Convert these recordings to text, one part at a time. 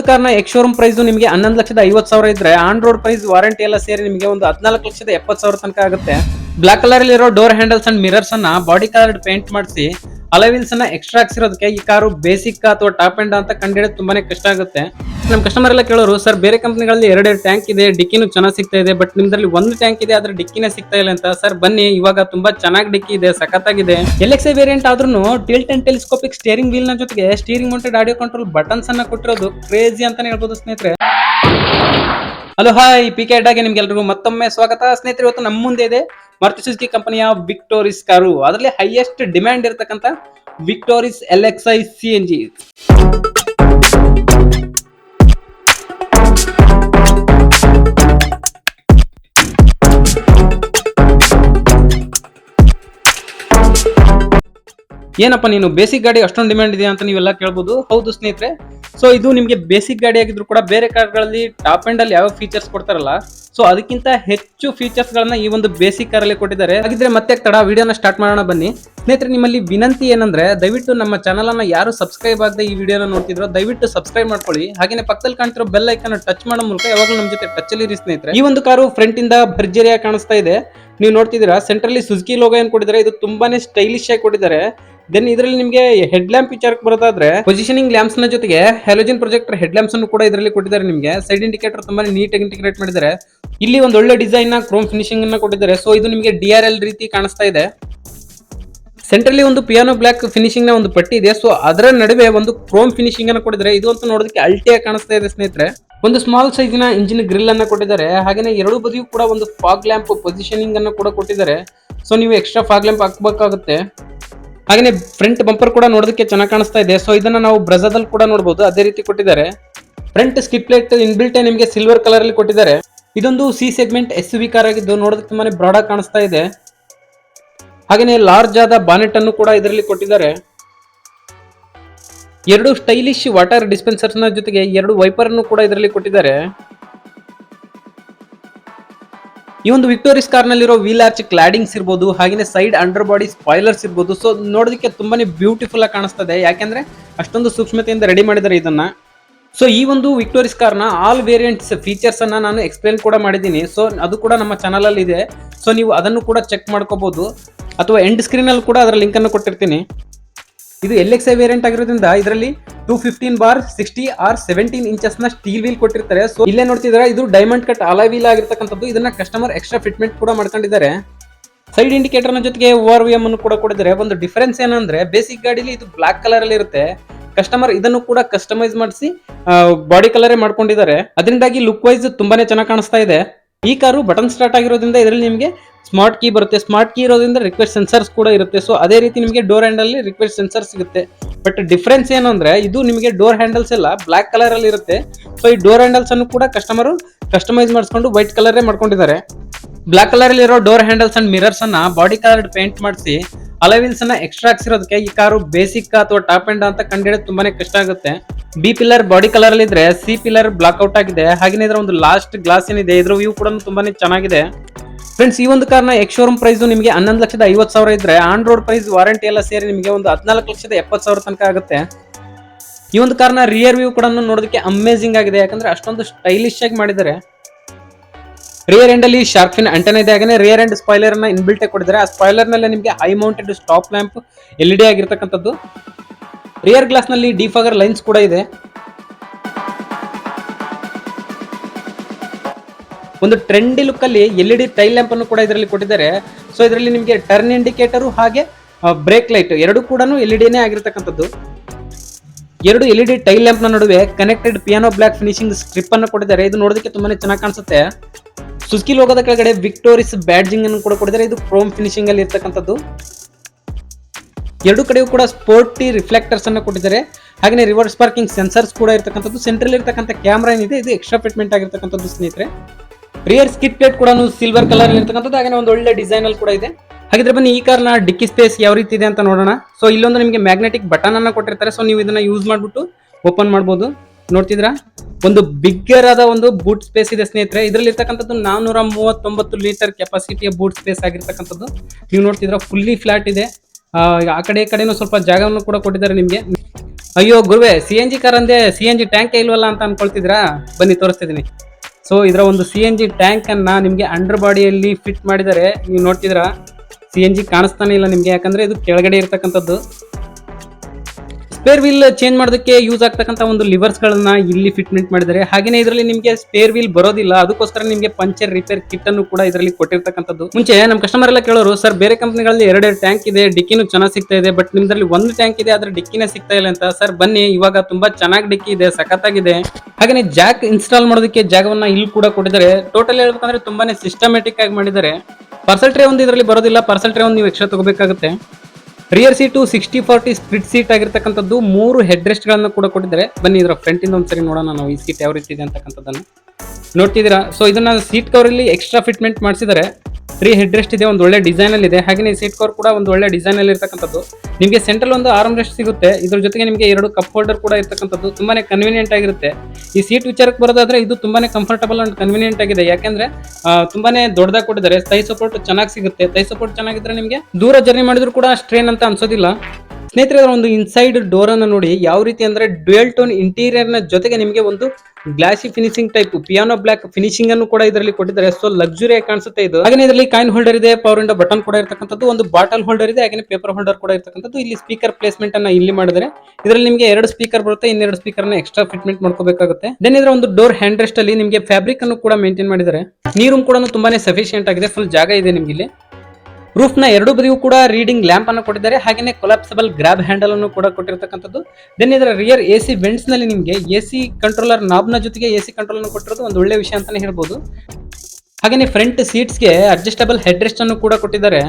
ಒಂದು ಕಾರ್ನ X showroom price ನಿಮಗೆ ಹನ್ನೊಂದು ಲಕ್ಷದ ಐವತ್ತು ಸಾವಿರ ಇದ್ರೆ ಆನ್ ರೋಡ್ ಪ್ರೈಸ್ ವಾರಂಟಿ ಎಲ್ಲ ಸೇರಿ ನಿಮಗೆ ಒಂದು ಹದಿನಾಲ್ಕು ಲಕ್ಷದ ಎಪ್ಪತ್ತು ಸಾವಿರ ತನಕ ಆಗುತ್ತೆ. ಬ್ಲಾಕ್ ಕಲರ್ ಇರೋ ಡೋರ್ ಹ್ಯಾಂಡಲ್ಸ್ ಅಂಡ್ ಮಿರರ್ಸ್ ಅನ್ನ ಬಾಡಿ ಕಲರ್ಡ್ ಪೇಂಟ್ ಮಾಡಿಸಿ ಅಲವಿಲ್ಸ್ನ ಎಕ್ಸ್ಟ್ರಾ ಹಾಕ್ಸಿರೋದಕ್ಕೆ ಈ ಕಾರು ಬೇಸಿಕ್ ಅಥವಾ ಟಾಪ್ ಎಂಡ್ ಅಂತ ಕಂಡಿಡಿಯೋದು ತುಂಬಾನೇ ಕಷ್ಟ ಆಗುತ್ತೆ. ನಮ್ಮ ಕಸ್ಟಮರ್ ಎಲ್ಲ ಕೇಳೋರು, ಸರ್, ಬೇರೆ ಕಂಪನಿಗಳಲ್ಲಿ ಎರಡೆರಡು ಟ್ಯಾಂಕ್ ಇದೆ, ಡಿಕ್ಕಿನು ಚೆನ್ನಾಗಿ ಸಿಗ್ತಾ ಇದೆ ಬಟ್ ನಿಮ್ದ್ರಲ್ಲಿ ಒಂದು ಟ್ಯಾಂಕ್ ಇದೆ, ಆದ್ರೆ ಡಿಕ್ಕಿನೇ ಸಿಗ್ತಾ ಇಲ್ಲ ಅಂತ. ಸರ್, ಬನ್ನಿ, ಇವಾಗ ತುಂಬಾ ಚೆನ್ನಾಗಿ ಡಿಕ್ಕಿ ಇದೆ, ಸಖತ್ತಾಗಿದೆ. ಎಲ್ ಎಕ್ಸ್ ಐ ವೇರಿಯಂಟ್ ಆದ್ರೂ ಟಿಲ್ಟ್ ಅಂಡ್ ಟೆಲಿಸ್ಕೋಪಿಕ್ ಸ್ಟೇರಿಂಗ್ ವೀಲ್ನ ಜೊತೆಗೆ steering mounted audio control buttons ಅನ್ನ ಕೊಟ್ಟಿರೋದು ಕ್ರೇಜಿ ಅಂತಾನೆ ಹೇಳ್ಬೋದು ಸ್ನೇಹಿತರೆ. ಹಲೋ ಹಾಯ್ ಪಿ ಕೆ ಅಡ್ಡಾಗೆ ನಿಮ್ಗೆಲ್ರಿಗೂ ಮತ್ತೊಮ್ಮೆ ಸ್ವಾಗತ. ಸ್ನೇಹಿತರೆ, ಇವತ್ತು ನಮ್ಮ ಮುಂದೆ ಇದೆ ಮಾರುತಿ ಸುಜುಕಿ ಕಂಪನಿಯ ವಿಕ್ಟೋರಿಸ್ ಕಾರು ಅದರಲ್ಲಿ ಹೈಯೆಸ್ಟ್ ಡಿಮ್ಯಾಂಡ್ ಇರತಕ್ಕಂಥ Victoris L X I C N G ಏನಪ್ಪ ನೀನು ಬೇಸಿಕ್ ಗಾಡಿ ಅಷ್ಟೊಂದು ಡಿಮ್ಯಾಂಡ್ ಇದೆ ಅಂತ ನೀವೆಲ್ಲ ಕೇಳ್ಬೋದು. ಹೌದು ಸ್ನೇಹಿತರೆ. ಸೊ ಇದು ನಿಮಗೆ ಬೇಸಿಕ್ ಗಾಡಿ ಆಗಿದ್ರು ಕೂಡ ಬೇರೆ ಕಾರ್ಗಳಲ್ಲಿ ಟಾಪ್ ಎಂಡ್ ಅಲ್ಲಿ ಯಾವ ಫೀಚರ್ಸ್ ಕೊಡ್ತಾರಲ್ಲ ಸೊ ಅದಕ್ಕಿಂತ ಹೆಚ್ಚು ಫೀಚರ್ಸ್ ಗಳನ್ನ ಈ ಒಂದು ಬೇಸಿಕ್ ಕಾರಲ್ಲಿ ಕೊಟ್ಟಿದ್ದಾರೆ. ಹಾಗಿದ್ರೆ ಮತ್ತೆ ತಡ ವಿಡಿಯೋನ ಸ್ಟಾರ್ಟ್ ಮಾಡೋಣ ಬನ್ನಿ. ಸ್ನೇಹಿತರೆ, ನಿಮ್ಮಲ್ಲಿ ವಿನಂತಿ ಏನಂದ್ರೆ, ದಯವಿಟ್ಟು ನಮ್ಮ ಚಾನಲ್ ಅನ್ನ ಯಾರು ಸಬ್ಸ್ಕ್ರೈಬ್ ಆಗದೆ ಈ ವಿಡಿಯೋನ ನೋಡ್ತಿದ್ರೋ, ದಯವಿಟ್ಟು ಸಬ್ಸ್ಕ್ರೈಬ್ ಮಾಡ್ಕೊಳ್ಳಿ. ಹಾಗೆ ಪಕ್ಕದಲ್ಲಿ ಕಾಣ್ತಿರೋ ಬೆಲ್ ಐಕನ್ ಟಚ್ ಮಾಡೋ ಮೂಲಕ ಯಾವಾಗಲೂ ನಮ್ಮ ಜೊತೆ ಟಚ್ ಅಲ್ಲಿ ಸ್ನೇಹಿತರೆ. ಈ ಒಂದು ಕಾರು ಫ್ರಂಟ್ ಇಂದ ಭರ್ಜರಿಯಾಗಿ ಕಾಣಿಸ್ತಾ ಇದೆ. ನೀವು ನೋಡ್ತಿದ್ದೀರಾ ಸೆಂಟ್ರಲ್ಲಿ ಸುಜುಕಿ ಲೋಗೋ ಏನ್ ಕೊಟ್ಟಿದ್ದಾರೆ, ಇದು ತುಂಬಾನೇ ಸ್ಟೈಲಿಶ್ ಆಗಿ ಕೊಟ್ಟಿದ್ದಾರೆ. ದೆನ್ ಇದರಲ್ಲಿ ನಿಮಗೆ ಹೆಡ್ ಲ್ಯಾಂಪ್ ವಿಚಾರಕ್ಕೆ ಬರೋದಾದ್ರೆ ಪೊಸಿಷನಿಂಗ್ ಲ್ಯಾಂಪ್ಸ್ನ ಜೊತೆಗೆ ಹೆಲೋಜಿನ್ ಪ್ರೊಜೆಕ್ಟರ್ ಹೆಡ್ ಲ್ಯಾಂಪ್ಸ್ ಅನ್ನು ಕೂಡ ಇದರಲ್ಲಿ ಕೊಟ್ಟಿದ್ದಾರೆ ನಿಮಗೆ. ಸೈಡ್ ಇಂಡಿಕೇಟರ್ ತುಂಬಾನೇ ನೀಟಾಗಿ ಇಂಟಿಗ್ರೇಟ್ ಮಾಡಿದ್ದಾರೆ. ಇಲ್ಲಿ ಒಂದು ಒಳ್ಳೆ ಡಿಸೈನ್ನ ಕ್ರೋಮ್ ಫಿನಿಶಿಂಗ್ ಅನ್ನ ಕೊಟ್ಟಿದ್ದಾರೆ. ಸೊ ಇದು ನಿಮಗೆ ಡಿ ಎಲ್ ರೀತಿ ಕಾಣಿಸ್ತಾ ಇದೆ. ಸೆಂಟ್ರಲ್ಲಿ ಒಂದು ಪಿಯಾನೋ ಬ್ಲಾಕ್ ಫಿನಿಶಿಂಗ್ನ ಒಂದು ಪಟ್ಟಿ ಇದೆ. ಸೊ ಅದರ ನಡುವೆ ಒಂದು ಕ್ರೋಮ್ ಫಿನಿಶಿಂಗ್ ಅನ್ನು ಕೊಟ್ಟಿದ್ದಾರೆ. ಇದು ಅಂತ ನೋಡೋದಕ್ಕೆ ಅಲ್ಟಿಯಾಗಿ ಕಾಣಿಸ್ತಾ ಇದೆ ಸ್ನೇಹಿತರೆ. ಒಂದು ಸ್ಮಾಲ್ ಸೈಜಿನ ಇಂಜಿನ್ ಗ್ರಿಲ್ ಅನ್ನ ಕೊಟ್ಟಿದ್ದಾರೆ. ಹಾಗೆಯೇ ಎರಡು ಬದಿಯು ಕೂಡ ಒಂದು ಫಾಗ್ ಲ್ಯಾಂಪ್ ಪೊಸಿಷನಿಂಗ್ ಅನ್ನು ಕೂಡ ಕೊಟ್ಟಿದ್ದಾರೆ. ಸೊ ನೀವು ಎಕ್ಸ್ಟ್ರಾ ಫಾಗ್ ಲ್ಯಾಂಪ್ ಹಾಕಬೇಕಾಗುತ್ತೆ. ಹಾಗೆಯೇ ಫ್ರಂಟ್ ಬಂಪರ್ ಕೂಡ ನೋಡೋದಕ್ಕೆ ಚೆನ್ನಾಗಿ ಕಾಣಿಸ್ತಾ ಇದೆ. ಸೊ ಇದನ್ನ ನಾವು ಬ್ರಜಾದಲ್ಲಿ ಕೂಡ ನೋಡಬಹುದು ಅದೇ ರೀತಿ ಕೊಟ್ಟಿದ್ದಾರೆ. ಫ್ರಂಟ್ ಸ್ಕಿಪ್ ಪ್ಲೇಟ್ ಇನ್ಬಿಲ್ಟ್ ನಿಮಗೆ ಸಿಲ್ವರ್ ಕಲರ್ ಅಲ್ಲಿ ಕೊಟ್ಟಿದ್ದಾರೆ. ಇದೊಂದು C segment S V car ಆಗಿದ್ದು ನೋಡೋದಕ್ಕೆ ತುಂಬಾನೇ ಬ್ರಾಡ್ ಕಾಣಿಸ್ತಾ ಇದೆ. ಹಾಗೇನೆ ಲಾರ್ಜ್ ಆದ ಬಾನೆಟ್ ಅನ್ನು ಕೂಡ ಇದರಲ್ಲಿ ಕೊಟ್ಟಿದ್ದಾರೆ. ಎರಡು ಸ್ಟೈಲಿಶ್ ವಾಟರ್ ಡಿಸ್ಪೆನ್ಸರ್ಸ್ನ ಜೊತೆಗೆ ಎರಡು ವೈಪರ್ ಅನ್ನು ಕೂಡ ಇದರಲ್ಲಿ ಕೊಟ್ಟಿದ್ದಾರೆ. ಈ ಒಂದು ವಿಕ್ಟೋರಿಸ್ ಕಾರ್ ನಲ್ಲಿರೋ ವೀಲ್ ಆರ್ಚ್ ಕ್ಲಾಡಿಂಗ್ಸ್ ಇರ್ಬೋದು ಹಾಗೆ ಸೈಡ್ ಅಂಡರ್ ಬಾಡಿ ಸ್ಪಾಯ್ಲರ್ಸ್ ಇರ್ಬೋದು. ಸೊ ನೋಡೋದಕ್ಕೆ ತುಂಬಾನೇ ಬ್ಯೂಟಿಫುಲ್ ಆಗಿ ಕಾಣಿಸ್ತದೆ. ಯಾಕೆಂದ್ರೆ ಅಷ್ಟೊಂದು ಸೂಕ್ಷ್ಮತೆಯಿಂದ ರೆಡಿ ಮಾಡಿದ್ದಾರೆ ಇದನ್ನ. ಸೊ ಈ ಒಂದು ವಿಕ್ಟೋರಿಸ್ ಕಾರ್ನ ಆಲ್ ವೇರಿಯಂಟ್ಸ್ ಫೀಚರ್ಸ್ ಅನ್ನ ನಾನು ಎಕ್ಸ್ಪ್ಲೇನ್ ಕೂಡ ಮಾಡಿದ್ದೀನಿ. ಸೊ ಅದು ಕೂಡ ನಮ್ಮ ಚಾನಲ್ ಅಲ್ಲಿ ಇದೆ. ಸೊ ನೀವು ಅದನ್ನು ಕೂಡ ಚೆಕ್ ಮಾಡ್ಕೋಬಹುದು ಅಥವಾ ಎಂಡ್ ಸ್ಕ್ರೀನ್ ಅಲ್ಲಿ ಕೂಡ ಅದರ ಲಿಂಕ್ ಅನ್ನು ಕೊಟ್ಟಿರ್ತೀನಿ. ಇದು ಎಲ್ ಎಕ್ಸ್ ಐ ವೇರಿಯಂಟ್ ಆಗಿರೋದ್ರಿಂದ ಇದರಲ್ಲಿ two fifteen bar sixty R seventeen ಇಂಚಸ್ನ steel wheel ಕೊಟ್ಟಿರ್ತಾರೆ. ಸೊ ಇಲ್ಲೇ ನೋಡ್ತಿದ್ರೆ ಇದು ಡೈಮಂಡ್ ಕಟ್ ಅಲಾ ವೀಲ್ ಆಗಿರ್ತಕ್ಕಂಥದ್ದು. ಇದನ್ನ ಕಸ್ಟಮರ್ ಎಕ್ಸ್ಟ್ರಾ ಫಿಟ್ಮೆಂಟ್ ಕೂಡ ಮಾಡ್ಕೊಂಡಿದ್ದಾರೆ. ಸೈಡ್ ಇಂಡಿಕೇಟರ್ ಜೊತೆಗೆ ಓವರ್ ವಿ ಎಂ ಅನ್ನು ಕೂಡ ಕೊಟ್ಟಿದ್ದಾರೆ ಒಂದು ಡಿಫರೆನ್ಸ್ ಏನಂದ್ರೆ ಬೇಸಿಕ್ ಗಾಡಿಲಿ ಇದು ಬ್ಲಾಕ್ ಕಲರ್ ಅಲ್ಲಿ ಇರುತ್ತೆ. ಕಸ್ಟಮರ್ ಇದನ್ನು ಕೂಡ ಕಸ್ಟಮೈಸ್ ಮಾಡಿಸಿ ಬಾಡಿ ಕಲರೇ ಮಾಡ್ಕೊಂಡಿದ್ದಾರೆ. ಅದರಿಂದಾಗಿ ಲುಕ್ ವೈಸ್ ತುಂಬಾನೇ ಚೆನ್ನಾಗಿ ಕಾಣಿಸ್ತಾ ಇದೆ. ಈ ಕಾರು ಬಟನ್ ಸ್ಟಾರ್ಟ್ ಆಗಿರೋದ್ರಿಂದ ಇದರಲ್ಲಿ ನಿಮಗೆ ಸ್ಮಾರ್ಟ್ ಕೀ ಬರುತ್ತೆ. ಸ್ಮಾರ್ಟ್ ಕೀ ಇರೋದ್ರಿಂದ ರಿಕ್ವೆಸ್ಟ್ ಸೆನ್ಸರ್ಸ್ ಕೂಡ ಇರುತ್ತೆ. ಸೊ ಅದೇ ರೀತಿ ನಿಮಗೆ ಡೋರ್ ಹ್ಯಾಂಡಲ್ ರಿಕ್ವೆಸ್ಟ್ ಸೆನ್ಸರ್ ಸಿಗುತ್ತೆ. ಬಟ್ ಡಿಫ್ರೆನ್ಸ್ ಏನು ಅಂದ್ರೆ ಇದು ನಿಮಗೆ ಡೋರ್ ಹ್ಯಾಂಡಲ್ಸ್ ಎಲ್ಲ ಬ್ಲಾಕ್ ಕಲರ್ ಅಲ್ಲಿ ಇರುತ್ತೆ. ಸೊ ಈ ಡೋರ್ ಹ್ಯಾಂಡಲ್ಸ್ ಅನ್ನು ಕೂಡ ಕಸ್ಟಮರ್ ಕಸ್ಟಮೈಸ್ ಮಾಡಿಸ್ಕೊಂಡು ವೈಟ್ ಕಲರೇ ಮಾಡ್ಕೊಂಡಿದ್ದಾರೆ. ಬ್ಲಾಕ್ ಕಲರ್ ಇರೋ ಡೋರ್ ಹ್ಯಾಂಡಲ್ಸ್ ಅಂಡ್ ಮಿರರ್ಸ್ ಅನ್ನ ಬಾಡಿ ಕಲರ್ಡ್ ಪೇಂಟ್ ಮಾಡಿಸಿ ಅಲವಿಲ್ಸ್ ಅನ್ನ ಎಕ್ಸ್ಟ್ರಾ ಹಾಕ್ಸಿರೋದಕ್ಕೆ ಈ ಕಾರು ಬೇಸಿಕ್ ಅಥವಾ ಟಾಪ್ ಎಂಡ್ ಅಂತ ಕಂಡಿಡಿಯೋದು ತುಂಬಾನೇ ಕಷ್ಟ ಆಗುತ್ತೆ. ಬಿ ಪಿಲ್ಲರ್ ಬಾಡಿ ಕಲರ್ ಅಲ್ಲಿ ಇದ್ರೆ ಸಿ ಪಿಲ್ಲರ್ ಬ್ಲಾಕ್ ಔಟ್ ಆಗಿದೆ. ಹಾಗೇನೆ ಇದರ ಒಂದು ಲಾಸ್ಟ್ ಗ್ಲಾಸ್ ಏನಿದೆ, ಇದ್ರ ವ್ಯೂ ಕೂಡ ತುಂಬಾನೇ ಚೆನ್ನಾಗಿದೆ. ಫ್ರೆಂಡ್ಸ್ ಈ ಒಂದು ಕಾರ್ನ ಎಕ್ಸ್ ಶೋರೂಮ್ ಪ್ರೈಸ್ ನಿಮಗೆ ಹನ್ನೊಂದು ಲಕ್ಷದ ಐವತ್ತು ಸಾವಿರ ಇದ್ರೆ ಆನ್ ರೋಡ್ ಪ್ರೈಸ್ ವಾರಂಟಿ ಎಲ್ಲ ಸೇರಿ ನಿಮಗೆ ಒಂದು ಹದಿನಾಲ್ಕು ಲಕ್ಷದ ಎಪ್ಪತ್ತು ಸಾವಿರ ತನಕ ಆಗುತ್ತೆ. ಈ ಒಂದು ಕಾರ್ನ ರಿಯರ್ ವ್ಯೂ ಕೂಡ ನೋಡೋದಕ್ಕೆ ಅಮೇಸಿಂಗ್ ಆಗಿದೆ. ಯಾಕಂದ್ರೆ ಅಷ್ಟೊಂದು ಸ್ಟೈಲಿಶ್ ಆಗಿ ಮಾಡಿದ್ದಾರೆ. ರಿಯರ್ ಎಂಡ್ ಅಲ್ಲಿ ಶಾರ್ಕ್ ಫಿನ್ ಅಂಟನ ಇದೆ. ಹಾಗೆ ರಿಯರ್ ಎಂಡ್ ಸ್ಪಾಯ್ಲರ್ನ ಇನ್ಬಿಲ್ಟ್ ಕೊಟ್ಟಿದ್ದಾರೆ ಆ ಸ್ಪಾಯ್ಲರ್ನಲ್ಲಿ ನಿಮಗೆ high mounted stop lamp L D ಆಗಿರ್ತಕ್ಕಂಥದ್ದು. ರಿಯರ್ ಗ್ಲಾಸ್ನಲ್ಲಿ ಡಿಫಾಗರ್ ಲೈನ್ಸ್ ಕೂಡ ಇದೆ. ಒಂದು ಟ್ರೆಂಡಿ ಲುಕ್ ಅಲ್ಲಿ L E D tail lamp ಅನ್ನು ಕೂಡ ಇದರಲ್ಲಿ ಕೊಟ್ಟಿದ್ದಾರೆ. ಸೊ ಇದರಲ್ಲಿ ನಿಮಗೆ ಟರ್ನ್ ಇಂಡಿಕೇಟರ್ ಹಾಗೆ ಬ್ರೇಕ್ ಲೈಟ್ ಎರಡು ಕೂಡ ಎಲ್ ಇ ಆಗಿರ್ತಕ್ಕಂಥದ್ದು. ಎರಡು ಎಲ್ ಇಡಿ ಟೈಲ್ ಲ್ಯಾಂಪ್ನ ನಡುವೆ connected piano black finishing strip ಅನ್ನು ಕೊಟ್ಟಿದ್ದಾರೆ. ಇದು ನೋಡೋದಕ್ಕೆ ತುಂಬಾನೇ ಚೆನ್ನಾಗಿ ಕಾಣಿಸುತ್ತೆ. ಸುಸ್ಕಿ ಲೋಗದ ಕೆಳಗಡೆ ವಿಕ್ಟೋರಿಸ್ ಬ್ಯಾಡ್ಜಿಂಗ್ ಅನ್ನು ಕೂಡ ಕೊಟ್ಟಿದ್ದಾರೆ ಇದು ಕ್ರೋಮ್ ಫಿನಿಶಿಂಗ್ ಅಲ್ಲಿ ಇರ್ತಕ್ಕಂಥದ್ದು. ಎರಡು ಕಡೆಯೂ ಕೂಡ ಸ್ಪೋರ್ಟಿ ರಿಫ್ಲೆಕ್ಟರ್ಸ್ ಅನ್ನು ಕೊಟ್ಟಿದ್ದಾರೆ. ಹಾಗೆ ರಿವರ್ಸ್ ಪಾರ್ಕಿಂಗ್ ಸೆನ್ಸರ್ಸ್ ಕೂಡ ಇರ್ತಕ್ಕಂಥದ್ದು. ಸೆಂಟ್ರಲ್ ಇರ್ತಕ್ಕಂಥ ಕ್ಯಾಮ್ರಾ ಏನಿದೆ, ಇದು ಎಕ್ಸ್ಟ್ರಾ ಫಿಟ್ಮೆಂಟ್ ಆಗಿರ್ತಕ್ಕಂಥದ್ದು ಸ್ನೇಹಿತರೆ. ರಿಯರ್ ಸ್ಕಿಟ್ ಪ್ಲೇಟ್ ಕೂಡ ಸಿಲ್ವರ್ ಕಲರ್ ಇರ್ತಕ್ಕಂಥದ್ದು. ಹಾಗೆ ಒಂದು ಒಳ್ಳೆ ಡಿಸೈನ್ ಅಲ್ಲಿ ಕೂಡ ಇದೆ. ಹಾಗಿದ್ರೆ ಬನ್ನಿ, ಈ ಕಾರ್ನ ಡಿಕ್ಕಿ ಸ್ಪೇಸ್ ಯಾವ ರೀತಿ ಇದೆ ಅಂತ ನೋಡೋಣ. ಸೊ ಇಲ್ಲೊಂದು ನಿಮಗೆ ಮ್ಯಾಗ್ನೆಟಿಕ್ ಬಟನ್ ಅನ್ನ ಕೊಟ್ಟಿರ್ತಾರೆ. ಸೊ ನೀವು ಇದನ್ನ ಯೂಸ್ ಮಾಡ್ಬಿಟ್ಟು ಓಪನ್ ಮಾಡ್ಬೋದು. ನೋಡ್ತಿದ್ರಾ? ಒಂದು ಬಿಗ್ಗರ್ ಆದ ಒಂದು ಬೂಟ್ ಸ್ಪೇಸ್ ಇದೆ ಸ್ನೇಹಿತರೆ. ಇದರಲ್ಲಿ ಇರ್ತಕ್ಕಂಥದ್ದು ನಾನ್ನೂರ ಮೂವತ್ತೊಂಬತ್ತು ಲೀಟರ್ ಕೆಪಾಸಿಟಿಯ ಬೂಟ್ ಸ್ಪೇಸ್ ಆಗಿರ್ತಕ್ಕಂಥದ್ದು. ನೀವು ನೋಡ್ತಿದ್ರ ಫುಲ್ಲಿ ಫ್ಲಾಟ್ ಇದೆ. ಆ ಕಡೆ ಈ ಕಡೆನೂ ಸ್ವಲ್ಪ ಜಾಗವನ್ನು ಕೂಡ ಕೊಟ್ಟಿದ್ದಾರೆ ನಿಮಗೆ. ಅಯ್ಯೋ ಗುರುವೆ ಸಿ ಎನ್ ಜಿ ಕಾರ್ ಅಂದೆ ಸಿ ಎನ್ ಜಿ ಟ್ಯಾಂಕ್ ಇಲ್ವಲ್ಲ ಅಂತ ಅನ್ಕೊಳ್ತಿದ್ರಾ? ಬನ್ನಿ, ತೋರಿಸ್ತಿದ್ದೀನಿ. ಸೊ ಇದರ ಒಂದು ಸಿ ಎನ್ ಜಿ ಟ್ಯಾಂಕ್ ಅನ್ನ ನಿಮಗೆ ಅಂಡರ್ ಬಾಡಿಯಲ್ಲಿ ಫಿಟ್ ಮಾಡಿದರೆ ನೀವು ನೋಡ್ತಿದ್ರಾ? ಸಿ ಎನ್ ಜಿ ಕಾಣಿಸ್ತಾನೆ ಇಲ್ಲ ನಿಮಗೆ. ಯಾಕಂದ್ರೆ ಇದು ಕೆಳಗಡೆ ಇರ್ತಕ್ಕಂಥದ್ದು. ಸ್ಪೇರ್ ವೀಲ್ ಚೇಂಜ್ ಮಾಡೋದಕ್ಕೆ ಯೂಸ್ ಆಗ್ತಕ್ಕಂಥ ಒಂದು ಲಿವರ್ಸ್ ಗಳನ್ನ ಇಲ್ಲಿ ಫಿಟ್ಮೆಂಟ್ ಮಾಡಿದ್ದಾರೆ. ಹಾಗೇನೆ ಇದರಲ್ಲಿ ನಿಮಗೆ ಸ್ಪೇರ್ ವೀಲ್ ಬರೋದಿಲ್ಲ, ಅದಕ್ಕೋಸ್ಕರ ನಿಮಗೆ ಪಂಚರ್ ರಿಪೇರ್ ಕಿಟ್ ಅನ್ನು ಕೂಡ ಇದರಲ್ಲಿ ಕೊಟ್ಟಿರ್ತಕ್ಕಂಥದ್ದು. ಮುಂಚೆ ನಮ್ಮ ಕಸ್ಟಮರ್ ಎಲ್ಲ ಕೇಳೋರು, ಸರ್, ಬೇರೆ ಕಂಪನಿಗಳಲ್ಲಿ ಎರಡೆರಡು ಟ್ಯಾಂಕ್ ಇದೆ, ಡಿಕ್ಕಿನೂ ಚೆನ್ನಾಗಿ ಸಿಗ್ತಾ ಇದೆ ಬಟ್ ನಿಮ್ದ್ರಲ್ಲಿ ಒಂದು ಟ್ಯಾಂಕ್ ಇದೆ, ಆದ್ರೆ ಡಿಕ್ಕಿನೇ ಸಿಗ್ತಾ ಇಲ್ಲ ಅಂತ. ಸರ್, ಬನ್ನಿ, ಇವಾಗ ತುಂಬಾ ಚೆನ್ನಾಗಿ ಡಿಕ್ಕಿ ಇದೆ, ಸಖತ್ತಾಗಿದೆ. ಹಾಗೇನೆ ಜಾಕ್ ಇನ್ಸ್ಟಾಲ್ ಮಾಡೋದಕ್ಕೆ ಜಾಗವನ್ನ ಇಲ್ಲಿ ಕೂಡ ಕೊಟ್ಟಿದ್ದಾರೆ. ಟೋಟಲ್ ಹೇಳ್ಬೇಕಂದ್ರೆ ತುಂಬಾನೇ ಸಿಸ್ಟಮೆಟಿಕ್ ಆಗಿ ಮಾಡಿದ್ದಾರೆ. ಪಾರ್ಸಲ್ ಟ್ರೇ ಒಂದು ಇದರಲ್ಲಿ ಬರೋದಿಲ್ಲ ಪಾರ್ಸಲ್ ಟ್ರೇ ಒಂದು ನೀವು extra ತಗೋಬೇಕಾಗುತ್ತೆ. Rear seat sixty forty split seat ಆಗಿರ್ತಕ್ಕಂಥದ್ದು ಮೂರು ಹೆಡ್ ರೆಸ್ಟ್ ಗಳನ್ನ ಕೂಡ ಕೊಟ್ಟಿದ್ದಾರೆ. ಬನ್ನಿ ಇದರ ಫ್ರಂಟ್ ಇಂದ ಒಂದ್ಸರಿ ನೋಡೋಣ ನಾವು ಈ ಸೀಟ್ ಯಾವ ರೀತಿ ಇದೆ ಅಂತಕ್ಕಂಥದ್ದನ್ನ. ನೋಡ್ತಿದ್ದೀರಾ? ಸೊ ಇದನ್ನ ಸೀಟ್ ಕವರ್ ಅಲ್ಲಿ ಎಕ್ಸ್ಟ್ರಾ ಫಿಟ್ಮೆಂಟ್ ಮಾಡಿಸಿದರೆ. ಫ್ರೀ ಹೆಡ್ ರೆಸ್ಟ್ ಇದೆ, ಒಂದು ಒಳ್ಳೆ ಡಿಸೈನ್ ಅಲ್ಲಿ ಇದೆ. ಹಾಗೆ ಸೀಟ್ ಕವರ್ ಕೂಡ ಒಂದು ಒಳ್ಳೆ ಡಿಸೈನ್ ಅಲ್ಲಿ ಇರ್ತಕ್ಕಂಥದ್ದು. ನಿಮಗೆ ಸೆಂಟ್ರಲ್ ಒಂದು ಆರ್ಮ್ ರೆಸ್ಟ್ ಸಿಗುತ್ತೆ. ಇದ್ರ ಜೊತೆಗೆ ನಿಮಗೆ ಎರಡು ಕಪ್ ಹೋಲ್ಡರ್ ಕೂಡ ಇರ್ತಕ್ಕಂಥದ್ದು. ತುಂಬಾನೇ ಕನ್ವೀನಿಯಂಟ್ ಆಗಿರುತ್ತೆ. ಈ ಸೀಟ್ ವಿಚಾರಕ್ಕೆ ಬರೋದಾದ್ರೆ ಇದು ತುಂಬಾನೇ ಕಂಫರ್ಟಬಲ್ ಅಂಡ್ ಕನ್ವೀನಿಯಂಟ್ ಆಗಿದೆ. ಯಾಕಂದ್ರೆ ತುಂಬಾನೇ ದೊಡ್ಡದಾಗಿ ಕೊಟ್ಟಿದ್ದಾರೆ. ಸೈ ಸಪೋರ್ಟ್ ಚೆನ್ನಾಗಿ ಸಿಗುತ್ತೆ. ಸೈ ಸಪೋರ್ಟ್ ಚೆನ್ನಾಗಿದ್ರೆ ನಿಮಗೆ ದೂರ ಜರ್ನಿ ಮಾಡಿದ್ರು ಕೂಡ ಸ್ಟ್ರೇನ್ ಅಂತ ಅನ್ಸೋದಿಲ್ಲ. ಸ್ನೇಹಿತರೆ ಒಂದು ಇನ್ಸೈಡ್ ಡೋರ್ ಅನ್ನ ನೋಡಿ, ಯಾವ ರೀತಿ ಅಂದ್ರೆ ಡ್ಯುಯಲ್ ಟೋನ್ ಇಂಟೀರಿಯರ್ನ ಜೊತೆಗೆ ನಿಮಗೆ ಒಂದು glossy finishing type piano black finishing ಅನ್ನು ಕೂಡ ಇದರಲ್ಲಿ ಕೊಟ್ಟಿದ್ದಾರೆ. ಸೊ ಲಕ್ಸುರಿ ಕಾಣಿಸುತ್ತೆ ಇದು. ಹಾಗೆ ಇದರಲ್ಲಿ ಕಾಯಿನ್ ಹೋಲ್ಡರ್ ಇದೆ ಪವರ್ ಇಂಡ ಬಟನ್ ಕೂಡ ಇರತಕ್ಕಂಥದ್ದು, ಒಂದು ಬಾಟಲ್ ಹೋಲ್ಡರ್ ಇದೆ ಹಾಗೆ ಪೇಪರ್ ಹೋಲ್ಡರ್ ಕೂಡ ಇರತಕ್ಕಂಥದ್ದು. ಇಲ್ಲಿ ಸ್ಪೀಕರ್ ಪ್ಲೇಸ್ಮೆಂಟ್ ಅನ್ನ ಇಲ್ಲಿ ಮಾಡಿದರೆ ಇದರಲ್ಲಿ ನಿಮಗೆ ಎರಡು ಸ್ಪೀಕರ್ ಬರುತ್ತೆ, ಇನ್ನೆರಡು ಸ್ಪೀಕರ್ನ ಎಕ್ಸ್ಟ್ರಾ ಫಿಟ್ಮೆಂಟ್ ಮಾಡ್ಕೋಬೇಕಾಗುತ್ತೆ. ದೆನ್ ಇದರ ಒಂದು ಡೋರ್ ಹ್ಯಾಂಡ್ರೆಸ್ಟ್ ಅಲ್ಲಿ ನಿಮಗೆ ಫ್ಯಾಬ್ರಿಕ್ ಅನ್ನು ಕೂಡ ಮೇಂಟೈನ್ ಮಾಡಿದ್ದಾರೆ. ನೀರು ಕೂಡ ತುಂಬಾನೇ ಸಫಿಶಿಯಂಟ್ ಆಗಿದೆ ಫುಲ್ ಜಾಗ ಇದೆ ನಿಮ್ಗೆ ಇಲ್ಲಿ. ರೂಫ್ನ ಎರಡು ಬದಿಗೂ ಕೂಡ ರೀಡಿಂಗ್ ಲ್ಯಾಂಪ್ ಅನ್ನು ಕೊಟ್ಟಿದ್ದಾರೆ. ಹಾಗೆಯೇ ಕೊಲಾಪ್ಸಬಲ್ ಗ್ರಾಬ್ ಹ್ಯಾಂಡಲ್ ಅನ್ನು ಕೂಡ ಕೊಟ್ಟಿರತಕ್ಕಂಥದ್ದು. ದೆನ್ ಇದರ ರಿಯರ್ ಎ ಸಿ ವೆಂಟ್ಸ್ನಲ್ಲಿ ನಿಮಗೆ ಎ ಸಿ ಕಂಟ್ರೋಲರ್ ನಾಬ್ನ ಜೊತೆಗೆ ಎ ಸಿ ಕಂಟ್ರೋಲ್ ಅನ್ನು ಕೊಟ್ಟಿರೋದು ಒಂದು ಒಳ್ಳೆ ವಿಷಯ ಅಂತಾನೆ ಹೇಳ್ಬೋದು. ಹಾಗೆಯೇ ಫ್ರಂಟ್ ಸೀಟ್ಸ್ಗೆ ಅಡ್ಜಸ್ಟಬಲ್ ಹೆಡ್ ರೆಸ್ಟ್ ಅನ್ನು ಕೂಡ ಕೊಟ್ಟಿದ್ದಾರೆ.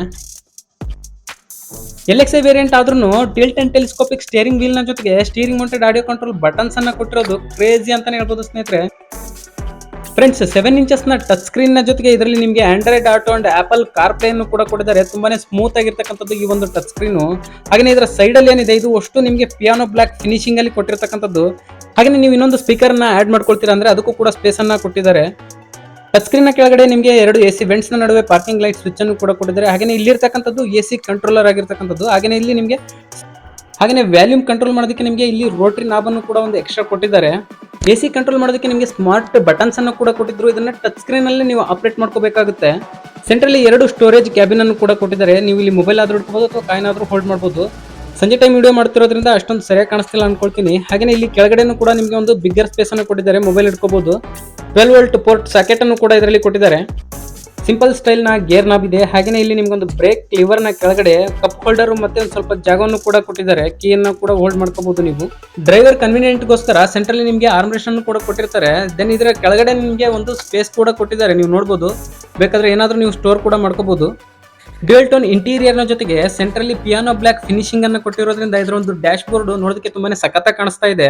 ಎಲ್ ಎಕ್ಸ್ ಐ ವೇರಿಯಂಟ್ ಆದ್ರೂ ಟಿಲ್ಟ್ ಅಂಡ್ ಟೆಲಿಸ್ಕೋಪಿಕ್ ಸ್ಟೇರಿಂಗ್ ವೀಲ್ನ ಜೊತೆಗೆ steering mounted audio control buttons ಅನ್ನ ಕೊಟ್ಟಿರೋದು ಕ್ರೇಜಿ ಅಂತಾನೆ ಹೇಳ್ಬೋದು ಸ್ನೇಹಿತರೆ. ಫ್ರೆಂಡ್ಸ್ ಸೆವೆನ್ ಇಂಚಸ್ನ ಟಚ್ ಸ್ಕ್ರೀನ್ನ ಜೊತೆಗೆ ಇದರಲ್ಲಿ ನಿಮಗೆ Android Auto and Apple car ಅನ್ನು ಕೂಡ ಕೊಟ್ಟಿದ್ದಾರೆ. ತುಂಬಾನೇ ಸ್ಮೂತ್ ಆಗಿರ್ತಕ್ಕಂಥದ್ದು ಈ ಒಂದು ಟಚ್ ಸ್ಕ್ರೀನ್ ಹಾಗೆ ಇದರ ಸೈಡ್ ಅಲ್ಲಿ ಏನಿದೆ, ಇದು ಅಷ್ಟು ನಿಮಗೆ ಪಿಯಾನೋ ಬ್ಲಾಕ್ ಫಿನಿಶಿಂಗ್ ಅಲ್ಲಿ ಕೊಟ್ಟಿರ್ತಕ್ಕಂಥದ್ದು. ಹಾಗೆ ನೀವು ಇನ್ನೊಂದು ಸ್ಪೀಕರ್ನ ಆಡ್ ಮಾಡ್ಕೊಳ್ತೀರಾ ಅಂದ್ರೆ ಅದಕ್ಕೂ ಕೂಡ ಸ್ಪೇಸ್ ಅನ್ನ ಕೊಟ್ಟಿದ್ದಾರೆ. ಟಚ್ ಸ್ಕ್ರೀನ್ನ ಕೆಳಗಡೆ ನಿಮಗೆ ಎರಡು ಎ ಸಿ ನ ನಡುವೆ ಪಾರ್ಕಿಂಗ್ ಲೈಟ್ ಸ್ವಿಚ್ ಅನ್ನು ಕೂಡ ಕೊಟ್ಟಿದ್ದಾರೆ. ಹಾಗೆ ಇಲ್ಲಿರ್ತಕ್ಕಂಥದ್ದು ಎ ಸಿ ಕಂಟ್ರೋಲರ್ ಆಗಿರ್ತಕ್ಕಂಥದ್ದು. ಹಾಗೆ ಇಲ್ಲಿ ನಿಮಗೆ ಹಾಗೆ ವ್ಯಾಲ್ಯೂಮ್ ಕಂಟ್ರೋಲ್ ಮಾಡೋದಕ್ಕೆ ನಿಮಗೆ ಇಲ್ಲಿ ರೋಟರಿ ನಾಬ್ ಅನ್ನು ಕೂಡ ಒಂದು ಎಕ್ಸ್ಟ್ರಾ ಕೊಟ್ಟಿದ್ದಾರೆ. ಎ ಸಿ ಕಂಟ್ರೋಲ್ ಮಾಡೋದಕ್ಕೆ ನಿಮಗೆ ಸ್ಮಾರ್ಟ್ ಬಟನ್ಸ್ ಅನ್ನು ಕೂಡ ಕೊಟ್ಟಿದ್ರು. ಇದನ್ನ ಟಚ್ ಸ್ಕ್ರೀನ್ ಅಲ್ಲಿ ನೀವು ಆಪರೇಟ್ ಮಾಡ್ಕೋಬೇಕಾಗುತ್ತೆ. ಸೆಂಟ್ರಲ್ಲಿ ಎರಡು ಸ್ಟೋರೇಜ್ ಕ್ಯಾಬಿನ್ ಅನ್ನು ಕೂಡ ಕೊಟ್ಟಿದ್ದಾರೆ. ನೀವು ಇಲ್ಲಿ ಮೊಬೈಲ್ ಆದ್ರೂ ಇಟ್ಕೋಬಹುದು ಅಥವಾ ಕಾಯಿನ್ ಆದ್ರೂ ಹೋಲ್ಡ್ ಮಾಡ್ಬೋದು. ಸಂಜೆ ಟೈಮ್ ವಿಡಿಯೋ ಮಾಡ್ತಿರೋದ್ರಿಂದ ಅಷ್ಟೊಂದು ಸರಿಯಾಗಿ ಕಾಣಿಸ್ತಿಲ್ಲ ಅನ್ಕೊಳ್ತೀನಿ. ಹಾಗೆ ಇಲ್ಲಿ ಕೆಳಗಡೆನೂ ಕೂಡ ನಿಮಗೆ ಒಂದು ಬಿಗ್ಗರ್ ಸ್ಪೇಸ್ ಅನ್ನು ಕೊಟ್ಟಿದ್ದಾರೆ. ಮೊಬೈಲ್ ಇಟ್ಕೋಬಹುದು ಟ್ವೆಲ್ ವೋಲ್ಟ್ ಪೋರ್ಟ್ ಸಾಕೆಟ್ ಅನ್ನು ಕೂಡ ಇದರಲ್ಲಿ ಕೊಟ್ಟಿದ್ದಾರೆ. ಸಿಂಪಲ್ ಸ್ಟೈಲ್ನ ಗೇರ್ ನಾಬ್ ಇದೆ. ಹಾಗೇನೆ ಇಲ್ಲಿ ನಿಮ್ಗೊಂದು ಬ್ರೇಕ್ ಲಿವರ್ನ ಕೆಳಗಡೆ ಕಪ್ ಹೋಲ್ಡರ್ ಮತ್ತೆ ಒಂದು ಸ್ವಲ್ಪ ಜಾಗವನ್ನು ಕೂಡ ಕೊಟ್ಟಿದ್ದಾರೆ. ಕೀಯನ್ನು ಕೂಡ ಹೋಲ್ಡ್ ಮಾಡ್ಕೋಬಹುದು ನೀವು. ಡ್ರೈವರ್ ಕನ್ವಿನಿಯೆಂಟ್ ಗೋಸ್ಕರ ಸೆಂಟ್ರಲ್ಲಿ ನಿಮಗೆ ಆರ್ಮ್ ರೆಸ್ಟ್ ಕೂಡ ಕೊಟ್ಟಿರ್ತಾರೆ. ದೆನ್ ಇದರ ಕೆಳಗಡೆ ನಿಮಗೆ ಒಂದು ಸ್ಪೇಸ್ ಕೂಡ ಕೊಟ್ಟಿದ್ದಾರೆ. ನೀವು ನೋಡಬಹುದು ಬೇಕಾದ್ರೆ ಏನಾದರೂ ನೀವು ಸ್ಟೋರ್ ಕೂಡ ಮಾಡ್ಕೋಬಹುದು ಡ್ಯೂಯಲ್ ಟೋನ್ ಇಂಟೀರಿಯರ್ನ ಜೊತೆಗೆ ಸೆಂಟ್ರಲ್ಲಿ ಪಿಯಾನೋ ಬ್ಲಾಕ್ ಫಿನಿಶಿಂಗ್ ಅನ್ನು ಕೊಟ್ಟಿರೋದ್ರಿಂದ ಇದರ ಒಂದು ಡ್ಯಾಶ್ ಬೋರ್ಡ್ ನೋಡೋದಕ್ಕೆ ತುಂಬಾನೇ ಸಖತ್ತಾಗಿ ಕಾಣಿಸ್ತಾ ಇದೆ.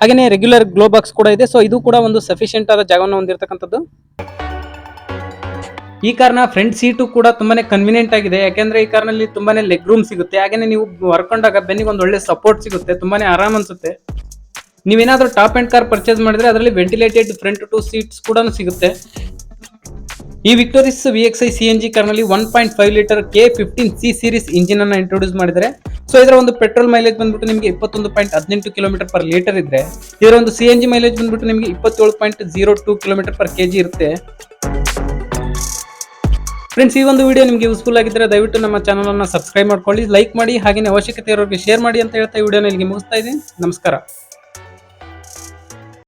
ಹಾಗೇನೆ ರೆಗ್ಯುಲರ್ ಗ್ಲೋ ಬಾಕ್ಸ್ ಕೂಡ ಇದೆ. ಸೊ ಇದು ಕೂಡ ಒಂದು ಸಫಿಶಿಯಂಟ್ ಆದ ಜಾಗವನ್ನು ಹೊಂದಿರತಕ್ಕಂಥದ್ದು. ಈ ಕಾರ್ನ ಫ್ರಂಟ್ ಸೀಟು ಕೂಡ ತುಂಬಾನೇ ಕನ್ವಿನಿಯೆಂಟ್ ಆಗಿದೆ. ಯಾಕೆಂದ್ರೆ ಈ ಕಾರ್ನಲ್ಲಿ ತುಂಬಾನೇ ಲೆಗ್ ರೂಮ್ ಸಿಗುತ್ತೆ. ಹಾಗೇನೆ ನೀವು ವರ್ಕೊಂಡಾಗ ಬೆನ್ನಿಗೆ ಒಂದು ಒಳ್ಳೆ ಸಪೋರ್ಟ್ ಸಿಗುತ್ತೆ. ತುಂಬಾನೇ ಆರಾಮ್ ಅನ್ಸುತ್ತೆ. ನೀವೇನಾದ್ರೂ ಟಾಪ್ ಅಂಡ್ ಕಾರ್ ಪರ್ಚೇಸ್ ಮಾಡಿದ್ರೆ ಅದರಲ್ಲಿ ವೆಂಟಿಲೇಟೆಡ್ ಫ್ರಂಟ್ ಟು ಸೀಟ್ಸ್ ಕೂಡ ಸಿಗುತ್ತೆ. ಈ Victoris V X I C N G ಕಾರ್ನಲ್ಲಿ one point five litre K fifteen C series engine ಅನ್ನ ಇಂಟ್ರೊಡ್ಯೂಸ್ ಮಾಡಿದರೆ ಸೊ ಇದರ ಒಂದು ಪೆಟ್ರೋಲ್ ಮೈಲೇಜ್ ಬಂದ್ಬಿಟ್ಟು ನಿಮಗೆ ಇಪ್ಪತ್ತೊಂದು ಪಾಯಿಂಟ್ ಹದಿನೆಂಟು ಕಿಲೋಮೀಟರ್ ಪರ್ ಲೀಟರ್ ಇದ್ರೆ ಇದರ ಒಂದು ಸಿ ಎನ್ ಜಿ ಮೈಲೇಜ್ ಬಂದ್ಬಿಟ್ಟು ನಿಮಗೆ ಇಪ್ಪತ್ತೇಳು point zero two kilometre per K G ಇರುತ್ತೆ. ಫ್ರೆಂಡ್ಸ್ ಈ ಒಂದು ವಿಡಿಯೋ ನಿಮಗೆ ಯೂಸ್ಫುಲ್ ಆಗಿದ್ದರೆ ದಯವಿಟ್ಟು ನಮ್ಮ ಚಾನಲ್ ಅನ್ನ ಸಬ್ಸ್ಕ್ರೈಬ್ ಮಾಡ್ಕೊಳ್ಳಿ ಲೈಕ್ ಮಾಡಿ ಹಾಗೆಯೇ ಅವಶ್ಯಕತೆ ಇರೋರಿಗೆ ಶೇರ್ ಮಾಡಿ ಅಂತ ಹೇಳ್ತಾ ಈ ವಿಡಿಯೋನ ಇಲ್ಲಿಗೆ ಮುಗಿಸ್ತಾ ಇದ್ದೀನಿ. ನಮಸ್ಕಾರ.